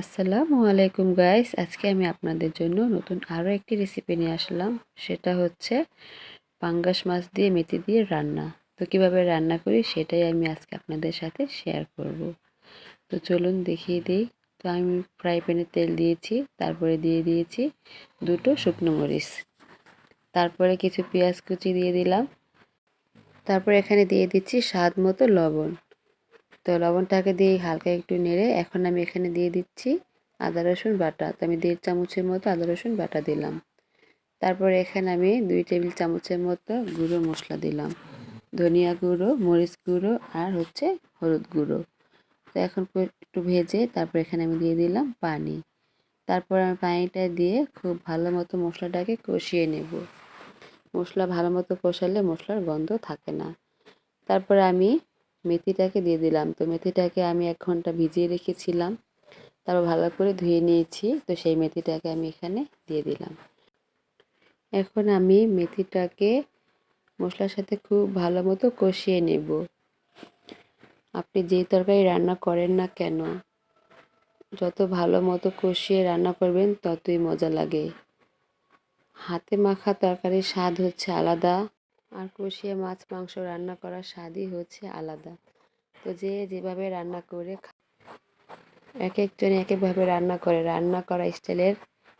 আসসালামু আলাইকুম গাইস আজকে আমি আপনাদের জন্য নতুন আরও একটি রেসিপি নিয়ে আসলাম। সেটা হচ্ছে পাঙ্গাস মাছ দিয়ে মেথি দিয়ে রান্না। তো কীভাবে রান্না করি সেটাই আমি আজকে আপনাদের সাথে শেয়ার করব। তো চলুন দেখিয়ে দিই। তো আমি ফ্রাই প্যানে তেল দিয়েছি, তারপরে দিয়ে দিয়েছি দুটো শুকনো মরিচ। তারপরে কিছু পেঁয়াজ কুচি দিয়ে দিলাম। তারপর এখানে দিয়ে দিচ্ছি স্বাদ মতো লবণ। তো লবণটাকে দিয়ে হালকা একটু নেড়ে এখন আমি এখানে দিয়ে দিচ্ছি আদা, রসুন, বাটা। তো আমি দেড় চামচের মতো আদা, রসুন, বাটা দিলাম। তারপরে এখানে আমি দুই টেবিল চামচের মতো গুঁড়ো মশলা দিলাম। ধনিয়া গুঁড়ো, মরিচ গুঁড়ো আর হচ্ছে হলুদ গুঁড়ো। তো এখন একটু ভেজে তারপর এখানে আমি দিয়ে দিলাম পানি। তারপর আমি পানিটা দিয়ে খুব ভালো মতো মশলাটাকে কষিয়ে নেব। মশলা ভালো মতো কষালে মশলার গন্ধ থাকে না। তারপর আমি মেথিটাকে দিয়ে দিলাম। তো মেথিটাকে আমি এক ঘণ্টা ভিজিয়ে রেখেছিলাম। তারপর ভালো করে ধুয়ে নিয়েছি। তো সেই মেথিটাকে আমি এখানে দিয়ে দিলাম। এখন আমি মেথিটাকে মশলার সাথে খুব ভালো মতো কষিয়ে নেব। আপনি যেই তরকারি রান্না করেন না কেন, যত ভালো মতো কষিয়ে রান্না করবেন, ততই মজা লাগে। হাতে মাখা তরকারির স্বাদ হচ্ছে আলাদা। আর কষিয়ে মাছ, মাংস রান্না করার স্বাদই হচ্ছে আলাদা। তো যে যেভাবে রান্না করে এক একজন এক একভাবে রান্না করে, রান্না করা স্টাইলের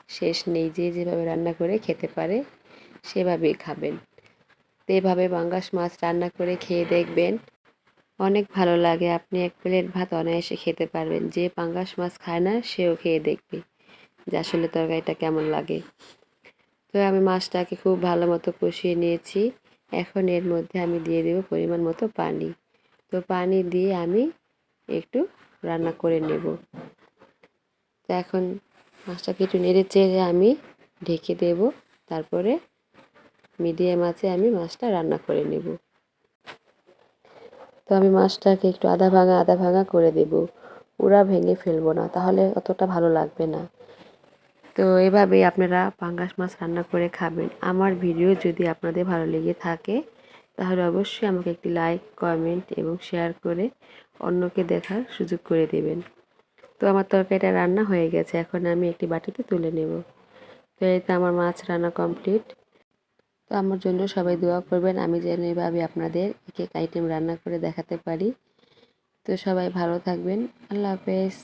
শেষ নেই। যে যেভাবে রান্না করে খেতে পারে সেভাবেই খাবেন। তো এভাবে বাঙ্গাস মাছ রান্না করে খেয়ে দেখবেন অনেক ভালো লাগে। আপনি এক প্লেট ভাত অনায়াসে খেতে পারবেন। যে পাঙ্গাস মাছ খায় না, সেও খেয়ে দেখবে যে আসলে তরকারিটা কেমন লাগে। তো আমি মাছটাকে খুব ভালো মতো কষিয়ে নিয়েছি। এখন এর মধ্যে আমি দিয়ে দেব পরিমাণ মতো পানি। তো পানি দিয়ে আমি একটু রান্না করে নেব। তো এখন মাছটাকে একটু নেড়ে চেড়ে আমি ঢেকে দেব। তারপরে মিডিয়াম আছে আমি মাছটা রান্না করে নেব। তো আমি মাছটাকে একটু আধা ভাঙা আধা ভাঙা করে দেব। পুরা ভেঙে ফেলব না, তাহলে অতটা ভালো লাগবে না। তো এভাবেই আপনারা পাঙ্গাস মাছ রান্না করে খাবেন। আমার ভিডিও যদি আপনাদের ভালো লেগে থাকে, তাহলে অবশ্যই আমাকে একটি লাইক কমেন্ট এবং শেয়ার করে অন্যকে দেখার সুযোগ করে দেবেন। তো আমার তরকারিটা রান্না হয়ে গেছে, এখন আমি একটি বাটিতে তুলে নেব। তো এতে আমার মাছ রান্না কমপ্লিট তো আমার জন্য সবাই দোয়া করবেন, আমি যেন এভাবে আপনাদের এক এক আইটেম রান্না করে দেখাতে পারি। তো সবাই ভালো থাকবেন, আল্লাহ হাফেজ।